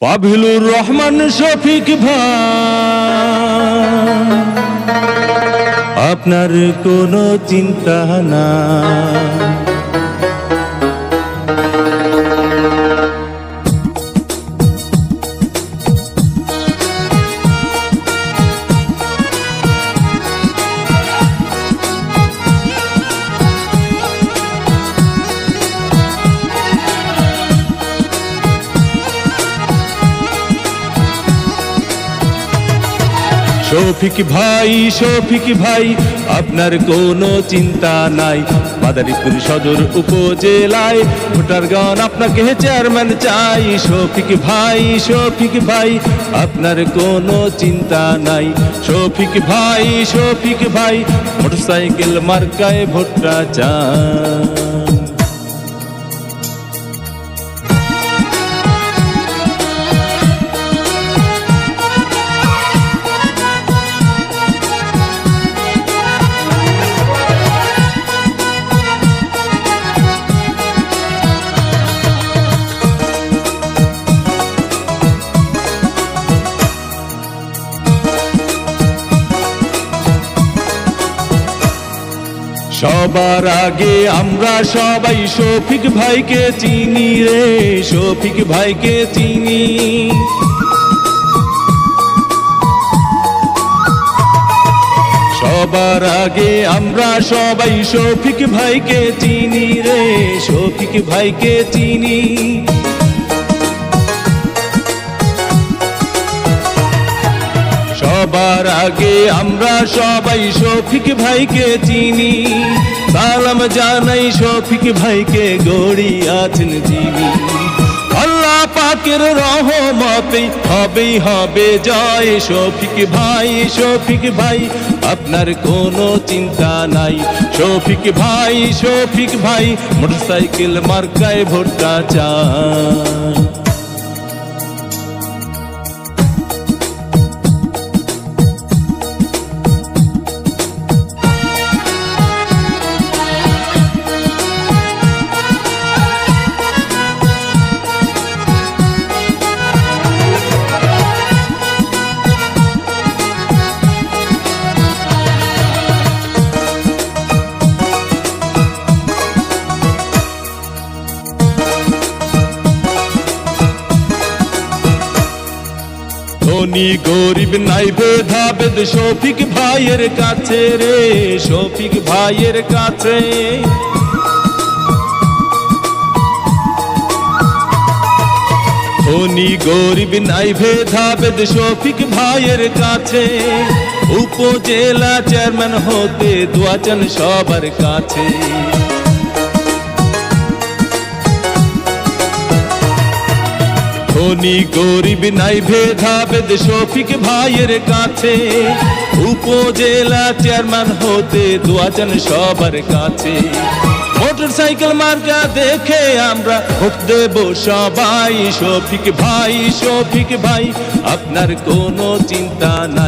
পাভিলুর রহমান শফিক ভাই আপনার কোনো চিন্তা না শফিক ভাই শফিক ভাই, আপনার কোনো চিন্তা নাই। মাদারীপুর সদর উপজেলায় ভোটার গান আপনাকে চেয়ারম্যান চাই। শফিক ভাই শফিক ভাই, আপনার কোনো চিন্তা নাই। শফিক ভাই শফিক ভাই, মোটরসাইকেল মার্কায় ভোটটা চান। সবার আগে আমরা সবাই শফিক ভাইকে চিনি রে, শফিক ভাইকে চিনি। সবার আগে আমরা সবাই শফিক ভাইকে চিনি রে, শফিক ভাইকে চিনি। সবার আগে আমরা সবাই শফিক ভাইকে চিনি। সালাম জানাই শফিক ভাইকে গড়ি আছেন যিনি। আল্লাহ পাকের রহমতে হবেই হবে জয় শফিক ভাই শফিক ভাই, আপনার কোনো চিন্তা নাই। শফিক ভাই শফিক ভাই, মোটরসাইকেল মার্কায় ভোটটা চায় ধনী গরিব নাই ভেদাভেদ শফিক ভাইয়ের কাছে রে, শফিক ভাইয়ের কাছে। ধনী গরিব নাই ভেদাভেদ শফিক ভাইয়ের কাছে। উপজেলা চেয়ারম্যান হতে দুয়াচন সবার কাছে। ধনী গরিব নাই ভেদাভেদ, শফিক ভাইয়ের কাছে। উপজেলা চেয়ারম্যান হতে দুয়াজন সবার কাছে। মোটর সাইকেল মার্কা দেখে আমরা ভোট দেব সবাই। শফিক ভাই শফিক ভাই, আপনার কোনো চিন্তা নাই।